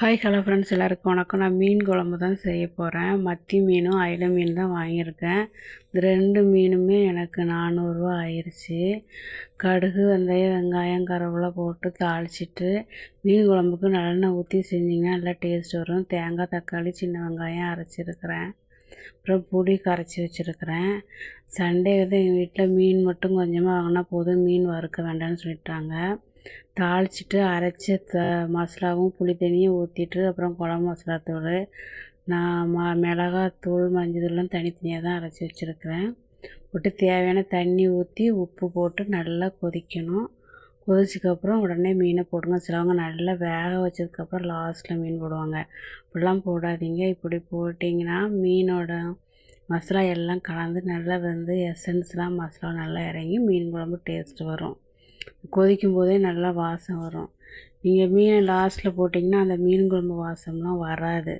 Hi hello friends எல்லாருக்கும் வணக்கம். நான் மீன் குழம்பு தான் செய்ய போகிறேன் மத்தி மீனும் அயில மீன் தான் வாங்கியிருக்கேன். இந்த ரெண்டு மீனுமே எனக்கு நானூறுரூவா ஆயிடுச்சு கடுகு வெந்தயம் வெங்காயம் கருவேப்பிலை போட்டு தாளிச்சிட்டு மீன் குழம்புக்கு நல்லெண்ணெய் ஊற்றி செஞ்சிங்கன்னா நல்லா டேஸ்ட் வரும். தேங்காய் தக்காளி சின்ன வெங்காயம் அரைச்சிருக்கிறேன். அப்புறம் புளி கரைச்சி வச்சுருக்கிறேன். சண்டே வந்து எங்கள் வீட்டில் மீன் மட்டும் கொஞ்சமாக வாங்கினா போதும். மீன் வறுக்க வேண்டாம்னு சொல்லிட்டாங்க. தாளிச்சிட்டு அரைச்ச த மசாலாவும் புளி தண்ணியும் ஊற்றிட்டு அப்புறம் குழம்பு மசாலா தூள் நான் ம மிளகாத்தூள் மஞ்சள்தூள்லாம் தனித்தனியாக தான் அரைச்சி வச்சுருக்கிறேன். போட்டு தேவையான தண்ணி ஊற்றி உப்பு போட்டு நல்லா கொதிக்கணும். கொதிச்சதுக்கப்புறம் உடனே மீனை போடுங்க. சிலவங்க நல்லா வேக வச்சதுக்கப்புறம் லாஸ்ட்டில் மீன் போடுவாங்க. இப்படிலாம் போடாதீங்க. இப்படி போட்டிங்கன்னா மீனோட மசாலா எல்லாம் கலந்து நல்லா வந்து எசன்ஸ்லாம் மசாலா நல்லா இறங்கி மீன் குழம்பு டேஸ்ட் வரும். கொதிக்கும் போதே நல்லா வாசம் வரும். நீங்கள் மீனை லாஸ்ட்டில் போட்டிங்கன்னா அந்த மீன் குழம்பு வாசம்லாம் வராது.